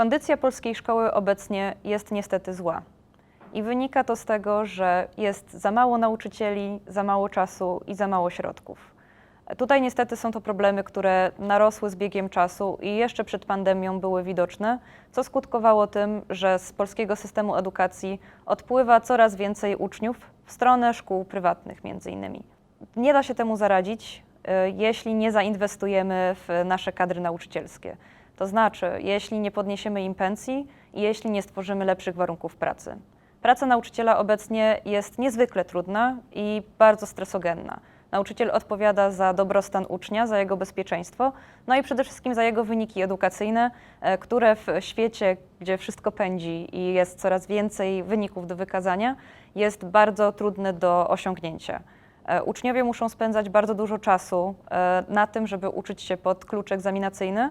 Kondycja polskiej szkoły obecnie jest niestety zła. I wynika to z tego, że jest za mało nauczycieli, za mało czasu i za mało środków. Tutaj niestety są to problemy, które narosły z biegiem czasu i jeszcze przed pandemią były widoczne, co skutkowało tym, że z polskiego systemu edukacji odpływa coraz więcej uczniów w stronę szkół prywatnych między innymi. Nie da się temu zaradzić, y, jeśli nie zainwestujemy w nasze kadry nauczycielskie. To znaczy, jeśli nie podniesiemy im pensji i jeśli nie stworzymy lepszych warunków pracy. Praca nauczyciela obecnie jest niezwykle trudna i bardzo stresogenna. Nauczyciel odpowiada za dobrostan ucznia, za jego bezpieczeństwo, no i przede wszystkim za jego wyniki edukacyjne, e, które w świecie, gdzie wszystko pędzi i jest coraz więcej wyników do wykazania, jest bardzo trudne do osiągnięcia. E, Uczniowie muszą spędzać bardzo dużo czasu e, na tym, żeby uczyć się pod klucz egzaminacyjny,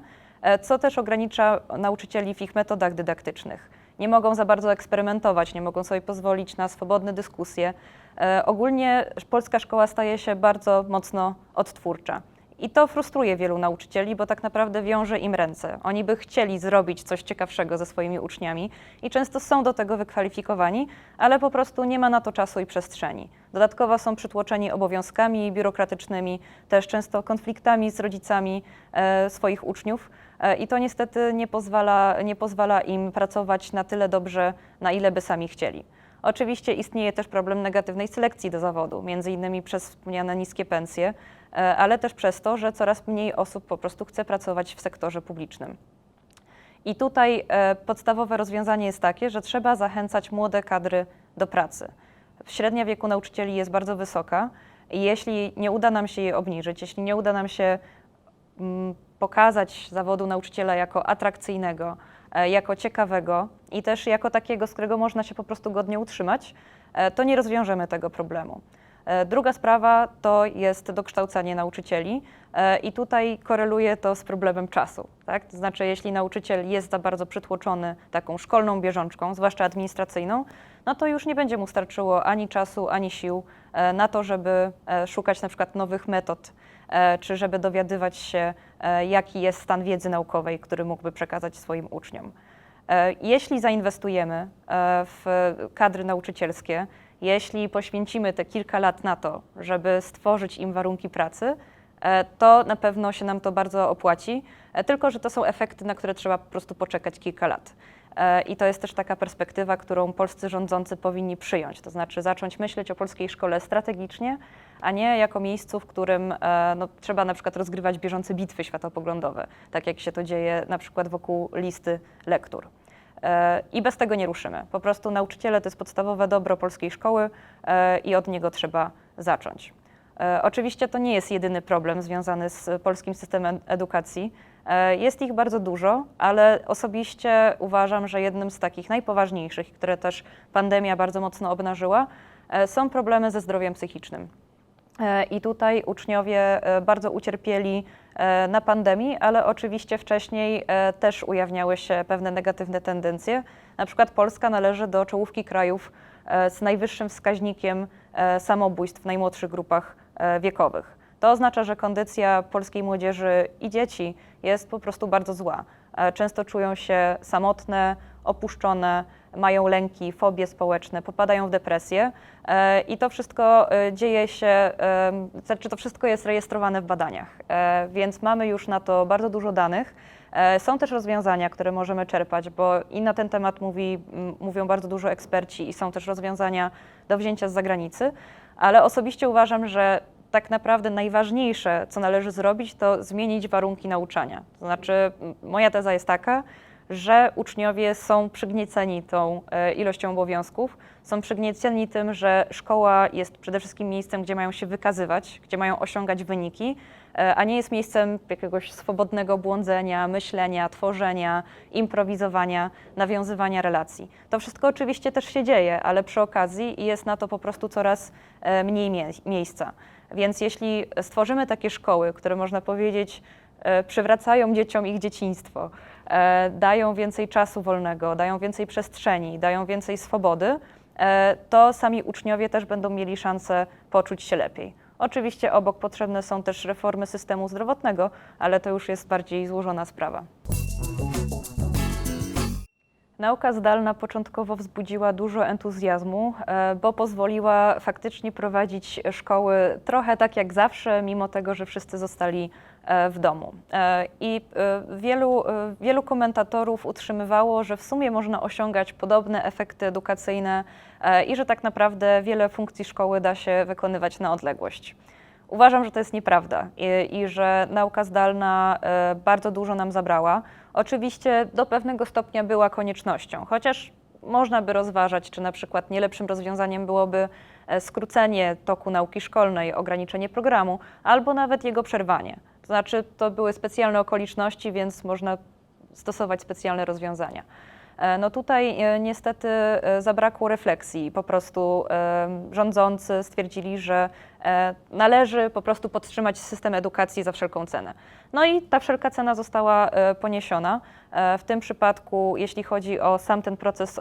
co też ogranicza nauczycieli w ich metodach dydaktycznych. Nie mogą za bardzo eksperymentować, nie mogą sobie pozwolić na swobodne dyskusje. E, Ogólnie polska szkoła staje się bardzo mocno odtwórcza. I to frustruje wielu nauczycieli, bo tak naprawdę wiąże im ręce. Oni by chcieli zrobić coś ciekawszego ze swoimi uczniami i często są do tego wykwalifikowani, ale po prostu nie ma na to czasu i przestrzeni. Dodatkowo są przytłoczeni obowiązkami biurokratycznymi, też często konfliktami z rodzicami e, swoich uczniów. E, I to niestety nie pozwala, nie pozwala im pracować na tyle dobrze, na ile by sami chcieli. Oczywiście istnieje też problem negatywnej selekcji do zawodu, między innymi przez wspomniane niskie pensje, e, ale też przez to, że coraz mniej osób po prostu chce pracować w sektorze publicznym. I tutaj e, podstawowe rozwiązanie jest takie, że trzeba zachęcać młode kadry do pracy. Średnia wieku nauczycieli jest bardzo wysoka i jeśli nie uda nam się jej obniżyć, jeśli nie uda nam się mm, pokazać zawodu nauczyciela jako atrakcyjnego, e, jako ciekawego i też jako takiego, z którego można się po prostu godnie utrzymać, e, to nie rozwiążemy tego problemu. E, Druga sprawa to jest dokształcanie nauczycieli i tutaj koreluje to z problemem czasu. Tak? To znaczy, jeśli nauczyciel jest za bardzo przytłoczony taką szkolną bieżączką, zwłaszcza administracyjną, no to już nie będzie mu starczyło ani czasu, ani sił na to, żeby szukać na przykład nowych metod, czy żeby dowiadywać się, e, jaki jest stan wiedzy naukowej, który mógłby przekazać swoim uczniom. E, Jeśli zainwestujemy e, w kadry nauczycielskie, jeśli poświęcimy te kilka lat na to, żeby stworzyć im warunki pracy, e, to na pewno się nam to bardzo opłaci, e, tylko że to są efekty, na które trzeba po prostu poczekać kilka lat. E, I to jest też taka perspektywa, którą polscy rządzący powinni przyjąć, to znaczy zacząć myśleć o polskiej szkole strategicznie, a nie jako miejscu, w którym e, no, trzeba na przykład rozgrywać bieżące bitwy światopoglądowe, tak jak się to dzieje na przykład wokół listy lektur. E, I bez tego nie ruszymy. Po prostu nauczyciele to jest podstawowe dobro polskiej szkoły e, i od niego trzeba zacząć. Oczywiście to nie jest jedyny problem związany z polskim systemem edukacji. Jest ich bardzo dużo, ale osobiście uważam, że jednym z takich najpoważniejszych, które też pandemia bardzo mocno obnażyła, są problemy ze zdrowiem psychicznym. E, I tutaj uczniowie e, bardzo ucierpieli e, na pandemii, ale oczywiście wcześniej też ujawniały się pewne negatywne tendencje. Na przykład Polska należy do czołówki krajów z najwyższym wskaźnikiem samobójstw w najmłodszych grupach wiekowych. To oznacza, że kondycja polskiej młodzieży i dzieci jest po prostu bardzo zła. Często czują się samotne, opuszczone, mają lęki, fobie społeczne, popadają w depresję e, i to wszystko e, dzieje się, e, znaczy to wszystko jest rejestrowane w badaniach, więc mamy już na to bardzo dużo danych. Są też rozwiązania, które możemy czerpać, bo i na ten temat mówi, mówią bardzo dużo eksperci i są też rozwiązania do wzięcia z zagranicy, ale osobiście uważam, że tak naprawdę najważniejsze, co należy zrobić, to zmienić warunki nauczania. To znaczy, moja teza jest taka, że uczniowie są przygnieceni tą e, ilością obowiązków, są przygnieceni tym, że szkoła jest przede wszystkim miejscem, gdzie mają się wykazywać, gdzie mają osiągać wyniki, e, a nie jest miejscem jakiegoś swobodnego błądzenia, myślenia, tworzenia, improwizowania, nawiązywania relacji. To wszystko oczywiście też się dzieje, ale przy okazji jest na to po prostu coraz e, mniej mie- miejsca. Więc jeśli stworzymy takie szkoły, które można powiedzieć przywracają dzieciom ich dzieciństwo, e, dają więcej czasu wolnego, dają więcej przestrzeni, dają więcej swobody, e, to sami uczniowie też będą mieli szansę poczuć się lepiej. Oczywiście obok potrzebne są też reformy systemu zdrowotnego, ale to już jest bardziej złożona sprawa. Nauka zdalna początkowo wzbudziła dużo entuzjazmu, e, bo pozwoliła faktycznie prowadzić szkoły trochę tak jak zawsze, mimo tego, że wszyscy zostali e, w domu. E, I e, wielu, e, wielu komentatorów utrzymywało, że w sumie można osiągać podobne efekty edukacyjne e, i że tak naprawdę wiele funkcji szkoły da się wykonywać na odległość. Uważam, że to jest nieprawda i, i że nauka zdalna e, bardzo dużo nam zabrała. Oczywiście do pewnego stopnia była koniecznością, chociaż można by rozważać, czy na przykład nie lepszym rozwiązaniem byłoby e, skrócenie toku nauki szkolnej, ograniczenie programu, albo nawet jego przerwanie. To znaczy, to były specjalne okoliczności, więc można stosować specjalne rozwiązania. E, No tutaj e, niestety e, zabrakło refleksji. Po prostu rządzący stwierdzili, że należy po prostu podtrzymać system edukacji za wszelką cenę. No i ta wszelka cena została e, poniesiona. E, W tym przypadku, jeśli chodzi o sam ten proces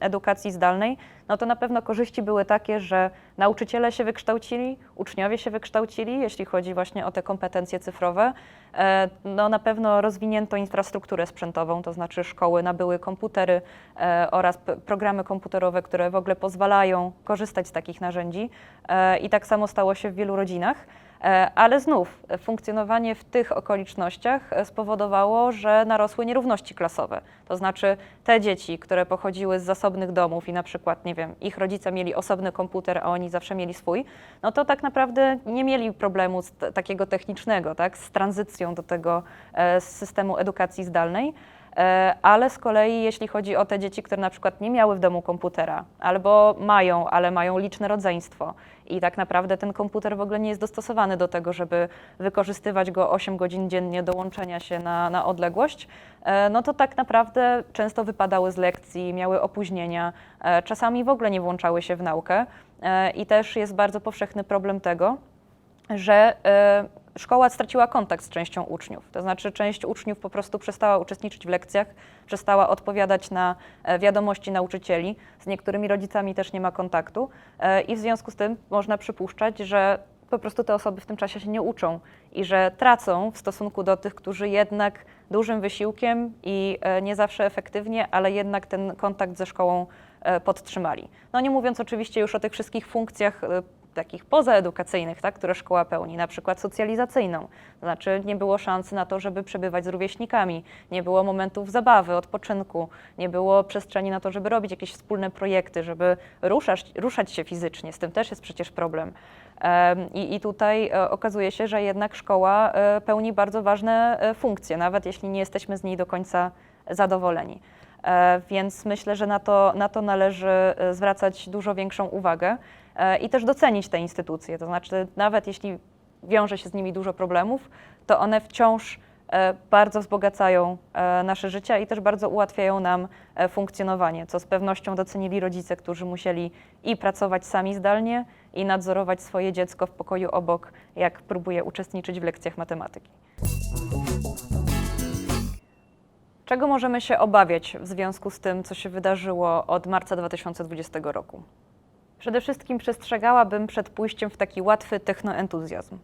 edukacji zdalnej, no to na pewno korzyści były takie, że nauczyciele się wykształcili, uczniowie się wykształcili, jeśli chodzi właśnie o te kompetencje cyfrowe. E, No na pewno rozwinięto infrastrukturę sprzętową, to znaczy szkoły nabyły komputery e, oraz programy komputerowe, które w ogóle pozwalają korzystać z takich narzędzi. E, I tak samo stało się w wielu rodzinach. E, Ale znów funkcjonowanie w tych okolicznościach e, spowodowało, że narosły nierówności klasowe. To znaczy te dzieci, które pochodziły z zasobnych domów i na przykład, nie wiem, ich rodzice mieli osobny komputer, a oni zawsze mieli swój, no to tak naprawdę nie mieli problemu z takiego technicznego, tak, z tranzycją do tego e, systemu edukacji zdalnej. E, Ale z kolei, jeśli chodzi o te dzieci, które na przykład nie miały w domu komputera, albo mają, ale mają liczne rodzeństwo, i tak naprawdę ten komputer w ogóle nie jest dostosowany do tego, żeby wykorzystywać go 8 godzin dziennie do łączenia się na, na odległość, e, no to tak naprawdę często wypadały z lekcji, miały opóźnienia, e, czasami w ogóle nie włączały się w naukę. I też jest bardzo powszechny problem tego, że szkoła straciła kontakt z częścią uczniów. To znaczy, część uczniów po prostu przestała uczestniczyć w lekcjach, przestała odpowiadać na e, wiadomości nauczycieli. Z niektórymi rodzicami też nie ma kontaktu, e, i w związku z tym można przypuszczać, że po prostu te osoby w tym czasie się nie uczą i że tracą w stosunku do tych, którzy jednak dużym wysiłkiem i e, nie zawsze efektywnie, ale jednak ten kontakt ze szkołą podtrzymali. No nie mówiąc oczywiście już o tych wszystkich funkcjach takich pozaedukacyjnych, tak, które szkoła pełni, na przykład socjalizacyjną. To znaczy nie było szansy na to, żeby przebywać z rówieśnikami, nie było momentów zabawy, odpoczynku, nie było przestrzeni na to, żeby robić jakieś wspólne projekty, żeby ruszać, ruszać się fizycznie. Z tym też jest przecież problem. Em, I, I tutaj e, okazuje się, że jednak szkoła e, pełni bardzo ważne e, funkcje, nawet jeśli nie jesteśmy z niej do końca zadowoleni. Więc myślę, że na to, na to należy zwracać dużo większą uwagę i też docenić te instytucje. To znaczy, nawet jeśli wiąże się z nimi dużo problemów, to one wciąż e, bardzo wzbogacają e, nasze życie i też bardzo ułatwiają nam e, funkcjonowanie, co z pewnością docenili rodzice, którzy musieli i pracować sami zdalnie, i nadzorować swoje dziecko w pokoju obok, jak próbuje uczestniczyć w lekcjach matematyki. Czego możemy się obawiać w związku z tym, co się wydarzyło od marca 2020 roku? Przede wszystkim przestrzegałabym przed pójściem w taki łatwy technoentuzjazm.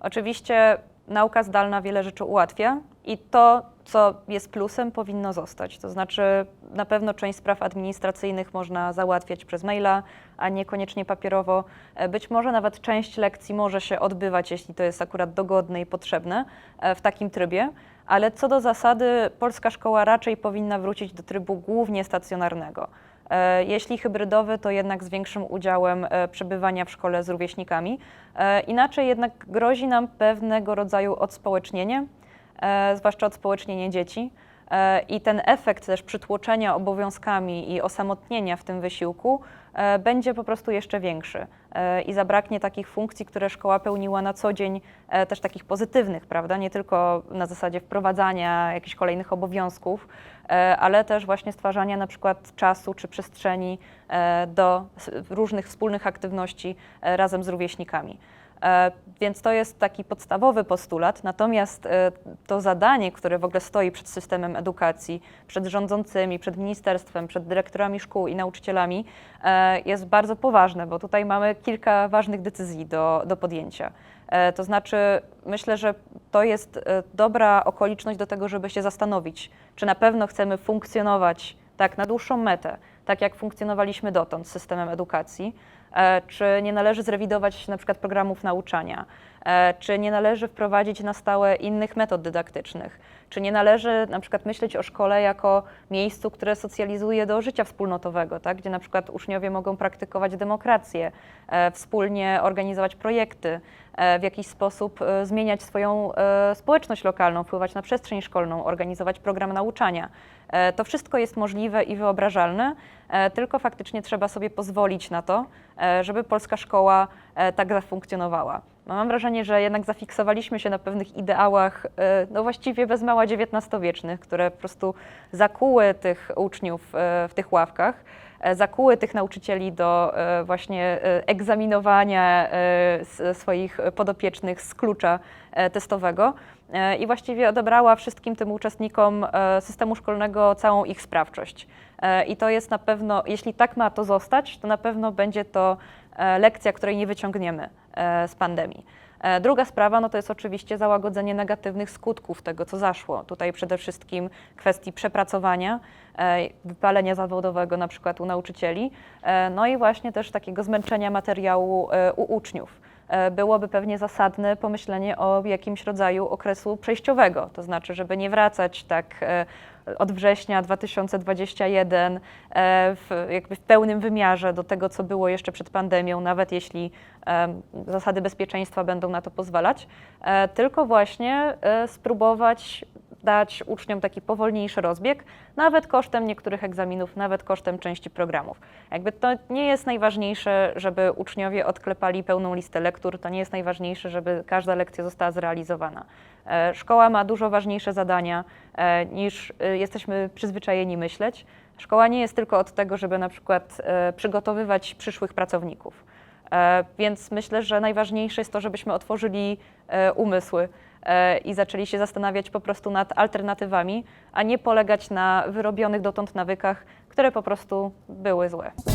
Oczywiście nauka zdalna wiele rzeczy ułatwia i to, co jest plusem, powinno zostać. To znaczy, na pewno część spraw administracyjnych można załatwiać przez maila, a niekoniecznie papierowo. E, Być może nawet część lekcji może się odbywać, jeśli to jest akurat dogodne i potrzebne, e, w takim trybie. Ale co do zasady, polska szkoła raczej powinna wrócić do trybu głównie stacjonarnego. E, Jeśli hybrydowy, to jednak z większym udziałem e, przebywania w szkole z rówieśnikami. E, Inaczej jednak grozi nam pewnego rodzaju odspołecznienie, zwłaszcza odspołecznienie dzieci. E, I ten efekt też przytłoczenia obowiązkami i osamotnienia w tym wysiłku e, będzie po prostu jeszcze większy. E, I zabraknie takich funkcji, które szkoła pełniła na co dzień, też takich pozytywnych, prawda? Nie tylko na zasadzie wprowadzania jakichś kolejnych obowiązków, ale też właśnie stwarzania na przykład czasu czy przestrzeni do różnych wspólnych aktywności razem z rówieśnikami. E, Więc to jest taki podstawowy postulat. Natomiast e, to zadanie, które w ogóle stoi przed systemem edukacji, przed rządzącymi, przed ministerstwem, przed dyrektorami szkół i nauczycielami, e, jest bardzo poważne, bo tutaj mamy kilka ważnych decyzji do, do podjęcia. To znaczy, myślę, że to jest dobra okoliczność do tego, żeby się zastanowić, czy na pewno chcemy funkcjonować tak na dłuższą metę, tak jak funkcjonowaliśmy dotąd z systemem edukacji, e, czy nie należy zrewidować na przykład programów nauczania, e, czy nie należy wprowadzić na stałe innych metod dydaktycznych, czy nie należy na przykład myśleć o szkole jako miejscu, które socjalizuje do życia wspólnotowego, tak? gdzie na przykład uczniowie mogą praktykować demokrację, e, wspólnie organizować projekty, w jakiś sposób e, zmieniać swoją e, społeczność lokalną, wpływać na przestrzeń szkolną, organizować program nauczania. E, To wszystko jest możliwe i wyobrażalne, e, tylko faktycznie trzeba sobie pozwolić na to, e, żeby polska szkoła e, tak zafunkcjonowała. No mam wrażenie, że jednak zafiksowaliśmy się na pewnych ideałach, e, no właściwie bez mała XIX-wiecznych, które po prostu zakuły tych uczniów e, w tych ławkach, e, zakuły tych nauczycieli do e, właśnie e, egzaminowania e, swoich podopiecznych z klucza e, testowego e, i właściwie odebrała wszystkim tym uczestnikom e, systemu szkolnego całą ich sprawczość. E, I to jest na pewno, jeśli tak ma to zostać, to na pewno będzie to e, lekcja, której nie wyciągniemy e, z pandemii. E, Druga sprawa no to jest oczywiście załagodzenie negatywnych skutków tego, co zaszło. Tutaj przede wszystkim kwestii przepracowania, e, wypalenia zawodowego na przykład u nauczycieli, e, no i właśnie też takiego zmęczenia materiału u uczniów. Byłoby pewnie zasadne pomyślenie o jakimś rodzaju okresu przejściowego, to znaczy, żeby nie wracać tak od września 2021 e, w, jakby w pełnym wymiarze do tego, co było jeszcze przed pandemią, nawet jeśli em, zasady bezpieczeństwa będą na to pozwalać, e, tylko właśnie e, spróbować dać uczniom taki powolniejszy rozbieg, nawet kosztem niektórych egzaminów, nawet kosztem części programów. Jakby to nie jest najważniejsze, żeby uczniowie odklepali pełną listę lektur, to nie jest najważniejsze, żeby każda lekcja została zrealizowana. E, Szkoła ma dużo ważniejsze zadania e, niż e, jesteśmy przyzwyczajeni myśleć. Szkoła nie jest tylko od tego, żeby na przykład przygotowywać przyszłych pracowników. Więc myślę, że najważniejsze jest to, żebyśmy otworzyli umysły i zaczęli się zastanawiać po prostu nad alternatywami, a nie polegać na wyrobionych dotąd nawykach, które po prostu były złe.